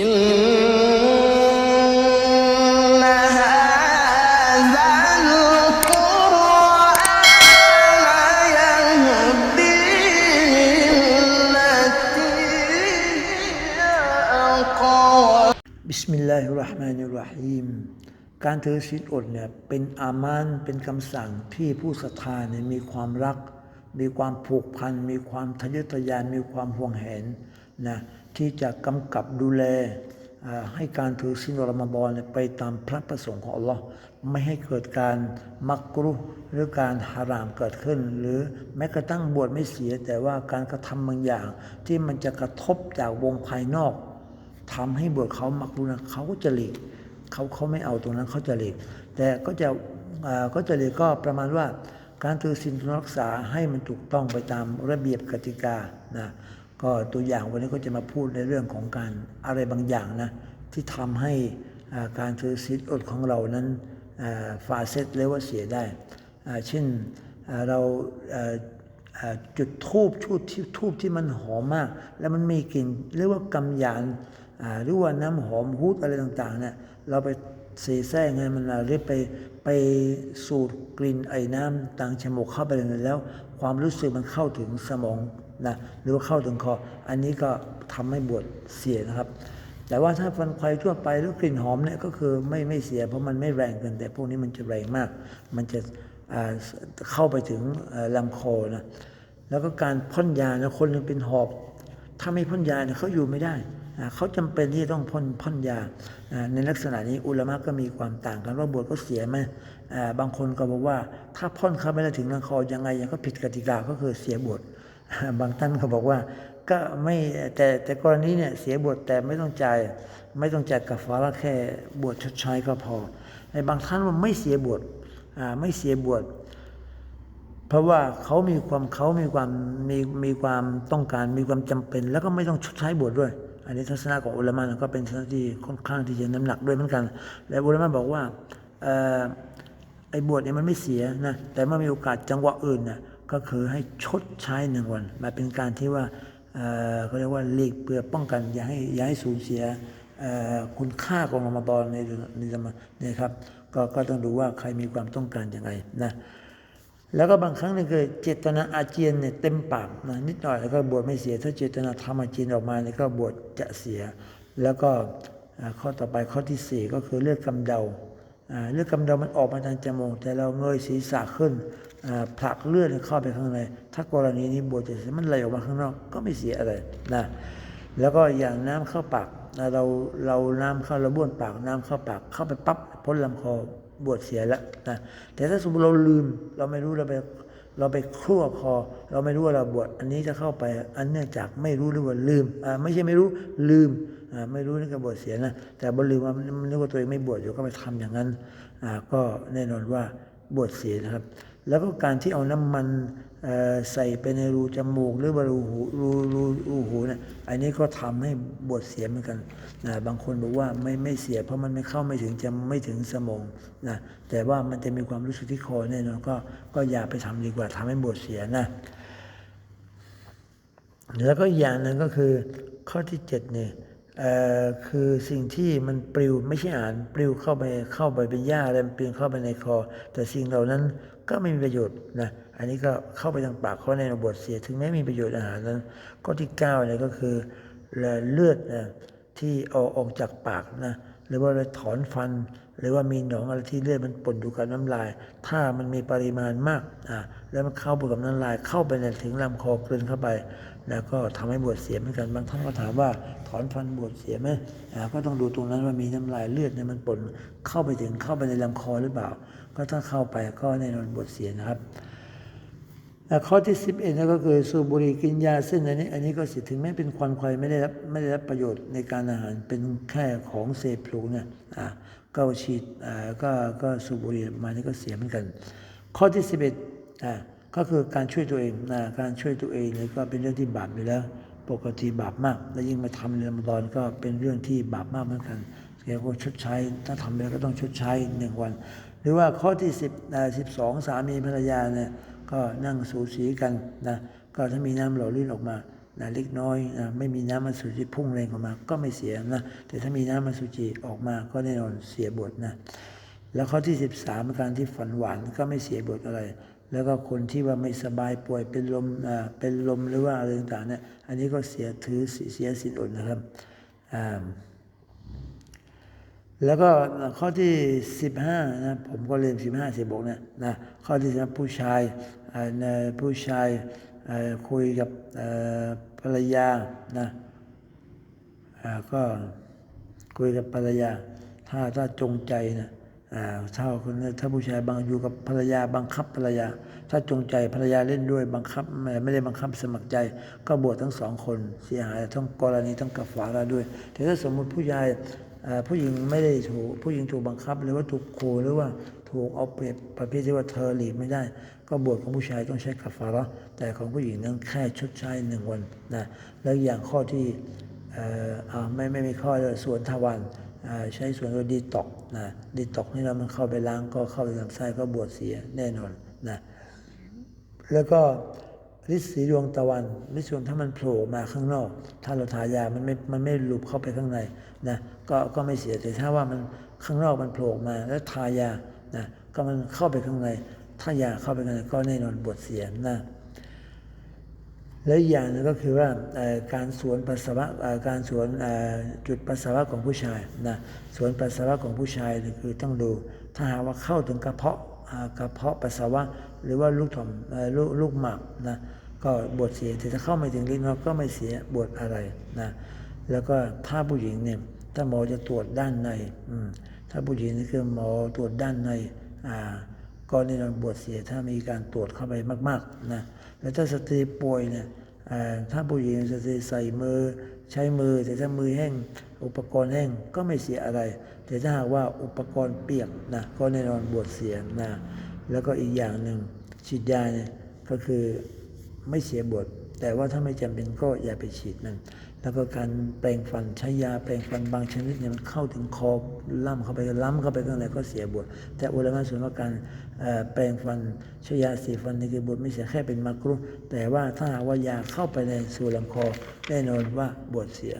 บิสมิลลาฮิรเราะห์มานิรราะฮีมการถือศีลอดเนี่ยเป็นอามานเป็นคำสั่งที่ผู้ศรัทธาเนี่ยมีความรัก มีความผูกพัน มีความทะเยอทะยาน มีความห่วงแหน นะที่จะกำกับดูแลให้การถือศีลรมฎอนเนี่ยไปตามพระประสงค์ของอัลลอฮ์ไม่ให้เกิดการมักรุหรือการฮารามเกิดขึ้น หรือแม้กระทั่งบวชไม่เสีย แต่ว่าการกระทำบางอย่าง ที่มันจะกระทบจากวงภายนอกทำให้บวชเขามักรุนะเขาก็จะหลีกเขาเขาไม่เอาตรงนั้นเขาจะหลีกแต่ก็จะก็จะหลีกก็ประมาณว่าการถือศีลรักษาให้มันถูกต้องไปตามระเบียบกติกานะ ก็ตัวอย่างวันนี้ก็จะมาพูดในเรื่องของการอะไรบางอย่างนะที่ทำให้การถือศีลอดของเรานั้นฟาเซตเรียกว่าเสียได้ เช่นเราจุดทูบชุดที่ทูบที่มันหอมมาก แล้วมันมีกลิ่นเรียกว่ากำยานหรือว่าน้ำหอมฮูดอะไรต่างๆเนี่ยเราไปเสแสร้งไงมันหรือไปไปสูดกลิ่นไอ้น้ำต่างจมูกเข้าไปเลยแล้ว ความรู้สึกมันเข้าถึงสมอง นะหรือว่าเข้าถึงคอ อันนี้ก็ทำให้บวชเสียนะครับ แต่ว่าถ้าฟันควายทั่วไปหรือกลิ่นหอมเนี่ยก็คือไม่ไม่เสีย เพราะมันไม่แรงเกิน แต่พวกนี้มันจะแรงมาก มันจะเข้าไปถึงเอ่อลำคอนะแล้วก็การพ่นยานะคนนึงเป็นหอบ ถ้าไม่พ่นยาเนี่ยเขาอยู่ไม่ได้เขาจำเป็นที่ต้องพ่นพ่นยา ในลักษณะนี้อุลามะก็มีความต่างกันว่าบวชก็เสียไหมบางคนก็บอกว่าถ้าพ่นเข้าไปแล้วถึงลำคอยังไงยังก็ผิดกติกาก็คือเสียบวช บางท่านก็บอกว่า ก็ไม่แต่แต่กรณีเนี่ยเสียบทแต่ไม่ต้องจ่ายไม่ต้องจ่ายกับฟาระแค่บวชชดใช้ก็พอในบางท่านว่าไม่เสียบทอ่าไม่เสียบทเพราะว่าเขามีความเขามีความมีมีความต้องการมีความจำเป็น แล้วก็ไม่ต้องชดใช้บทด้วย อันนี้ทัศนะของอุลามะก็เป็นทัศนะที่ค่อนข้างที่จะน้ำหนักด้วยเหมือนกัน และอุลามะบอกว่าออไอ้บวชเนี่ยมันไม่เสียนะแต่เมื่อมีโอกาสจังหวะอื่นนะ ก็คือให้ชดใช้หนึ่งวันมาเป็นการที่ว่าเขาเรียกว่าหลีกเพื่อป้องกันอย่าให้อย่าให้สูญเสียคุณค่าของรอมฎอนในในสมัยนี้ครับก็ก็ต้องดูว่าใครมีความต้องการอย่างไรนะแล้วก็บางครั้งนี่คือเจตนาอาเจียนเนี่ยเต็มปากนะนิดหน่อยแล้วก็บวชไม่เสีย ถ้าเจตนาทำอาเจียนออกมาเนี่ยก็บวชจะเสีย แล้วก็ข้อต่อไปข้อที่สี่ก็คือเลือดกำเดา เลือดกำเดามันออกมาทางจมูก แต่เราเงยศีรษะขึ้นผลักเลือดเข้าไปข้างใน ถ้ากรณีนี้บวชจะมันไหลออกมาข้างนอกก็ไม่เสียอะไรนะแล้วก็อย่างน้ำเข้าปากเราเราน้ำเข้าเราบ้วนปากน้ำเข้าปากเข้าไปปั๊บพ้นลำคอบวชเสียแล้วนะแต่ถ้าสมมติเราลืมเราไม่รู้เราไป เราไปครั่วคอ เราไม่รู้ว่าเราบวชอันนี้จะเข้าไปอันเนื่องจากไม่รู้หรือว่าลืมอ่าไม่ใช่ไม่รู้ลืมอ่าไม่รู้นี่ก็บวชเสียนะแต่บลืมว่ามันนึกว่าตัวเองไม่บวชอยู่ก็ไปทำอย่างนั้นอ่าก็แน่นอนว่าบวชเสียนะครับ แล้วก็การที่เอาน้ำมัน ใส่ไปในรูจมูกหรือว่ารูหูรูรูรูหูเนี่ยอันนี้ก็ทำให้บวชเสียเหมือนกันนะบางคนบอกว่าไม่ไม่เสีย เพราะมันไม่เข้าไม่ถึงจะไม่ถึงสมองนะแต่ว่ามันจะมีความรู้สึกที่คอแน่นอนก็ก็อย่าไปทำดีกว่าทำให้บวชเสียนะแล้วก็อย่างหนึ่งก็คือข้อที่เจ็ดเนี่ยคือสิ่งที่มันปลิวไม่ใช่อาหารปลิวเข้าไปเข้าไปเป็นหญ้าแล้วมันปลิวเข้าไปในคอ แต่สิ่งเหล่านั้นก็ไม่มีประโยชน์นะ อันนี้ก็เข้าไปทางปากเขาในบทเสีย ถึงแม้มีประโยชน์อาหารนั้นข้อที่เก้าเนี่ยก็คือเลือดนะที่ออกออกจากปากนะหรือว่าเราถอนฟัน หรือว่ามีหนองอะไรที่เลือดมันปนอยู่กับน้ำลาย ถ้ามันมีปริมาณมากอ่าแล้วมันเข้าไปกับน้ำลาย เข้าไปในถึงลำคอกลืนเข้าไป แล้วก็ทำให้บวชเสียเหมือนกันบางท่านก็ถามว่าถอนฟันบวชเสียไหมอ่าก็ต้องดูตรงนั้นว่ามีน้ำลายเลือดเนี่ยมันปนเข้าไปถึงเข้าไปในลำคอหรือเปล่า ก็ถ้าเข้าไปก็แน่นอนบวชเสียนะครับ ข้อที่สิบเอ็ดก็คือสูบบุหรี่กินยาซึ่งอันนี้ อันนี้ก็สิถึงแม้เป็นควันควายไม่ได้รับไม่ได้รับประโยชน์ในการอาหารเป็นแค่ของเสพหรูเนี่ยอะก็ฉีดอ่าก็ก็สูบบุหรี่มานี่ก็เสียเหมือนกัน ข้อที่สิบเอ็ดอะก็คือการช่วยตัวเองนะการช่วยตัวเองเนี่ยก็เป็นเรื่องที่บาปอยู่แล้ว ปกติบาปมาก และยิ่งมาทำในรอมฎอนก็เป็นเรื่องที่บาปมากเหมือนกันแกก็ชดใช้ถ้าทำไปแล้วก็ต้องชดใช้หนึ่งวัน หรือว่าข้อที่สิบสิบสองสามีภรรยาเนี่ย ก็นั่งสูสีกันนะก็ถ้ามีน้ำหล่อลื่นออกมานะเล็กน้อยนะไม่มีน้ำมันสุจิพุ่งแรงออกมา ก็ไม่เสียนะแต่ถ้ามีน้ำมันสุจิออกมาก็แน่นอนเสียบทนะแล้วข้อที่ 13การที่ฝันหวานก็ไม่เสียบทอะไร แล้วก็คนที่ว่าไม่สบายป่วยเป็นลมอ่าเป็นลมหรือว่าอะไรต่างๆเนี่ยอันนี้ก็เสียถือเสียสินอดนะครับอ่าแล้วก็ข้อที่สิบห้านะผมก็เรียนสิบห้าสิบกเนี่ยนะข้อที่สิบผู้ชาย ผู้ชายคุยกับภรรยานะก็คุยกับภรรยา ถ้าถ้าจงใจนะอ่าถ้าคนถ้าผู้ชายบางอยู่กับภรรยาบังคับภรรยา ถ้าจงใจภรรยาเล่นด้วยบังคับไม่ได้บังคับสมัครใจ ก็บวชทั้งสองคนเสียหายทั้งกรณีทั้งกัฟฟาราด้วย แต่ถ้าสมมุติผู้ชายผู้หญิงไม่ได้ถูกผู้หญิงถูกบังคับหรือว่าถูกขู่หรือว่า ถูกเอาเปรียบประเภทที่ว่าเธอหลีกไม่ได้ ก็บวชของผู้ชายต้องใช้กัฟาระแต่ของผู้หญิงนั้นแค่ชดใช้หนึ่งวันนะแล้วอย่างข้อที่ไม่ไม่มีข้อเลยสวนทวารอ่าใช้ส่วนก็ดีตอกนะดีตอกนี่เรามันเข้าไปล้างก็เข้าไปลำไส้ก็บวชเสียแน่นอนนะแล้วก็ฤทธิ์สีดวงตะวันฤทธิ์ดวงถ้ามันโผล่มาข้างนอก ถ้าเราทายามันไม่มันไม่หลุบเข้าไปข้างในนะก็ก็ไม่เสียแต่ถ้าว่ามันข้างนอกมันโผล่มาแล้วทายา นะก็มันเข้าไปข้างใน ถ้ายาเข้าไปข้างในก็แน่นอนบวชเสียนะและอีกอย่างนึงก็คือว่าการสวนปัสสาวะการสวนจุดปัสสาวะของผู้ชายนะสวนปัสสาวะของผู้ชายคือต้องดู ถ้าหากว่าเข้าถึงกระเพาะกระเพาะปัสสาวะ หรือว่าลูกถ่อมลูกลูกหมากนะก็บวชเสียแต่ถ้าเข้าไม่ถึงลิ้นเราก็ไม่เสียบวชอะไรนะแล้วก็ถ้าผู้หญิงเนี่ยถ้าหมอจะตรวจด้านในอื ถ้าผู้หญิงนี่คือหมอตรวจด้านในอ่าก็แน่นอนบวชเสียถ้ามีการตรวจเข้าไปมากๆนะแล้วถ้าสตรีป่วยเนี่ยเอ่อถ้าผู้หญิงสตรีใส่มือใช้มือ แต่ถ้ามือแห้งอุปกรณ์แห้งก็ไม่เสียอะไร แต่ถ้าหากว่าอุปกรณ์เปียกนะก็แน่นอนบวชเสียนะแล้วก็อีกอย่างหนึ่งฉีดยาเนี่ยก็คือไม่เสียบทแต่ว่าถ้าไม่จำเป็นก็อย่าไปฉีดมัน แล้วก็การแปลงฟันใช้ยาแปลงฟันบางชนิดเนี่ยมันเข้าถึงคอล่ำเข้าไปล้ำเข้าไปข้างในก็เสียบทแต่อุลามะส่วนว่าการแปลงฟันใช้ยาสีฟันนี่คือบทไม่เสียแค่เป็นมักรุแต่ว่าถ้าหากว่ายาเข้าไปในสู่ลำคอแน่นอนว่าบวชเสีย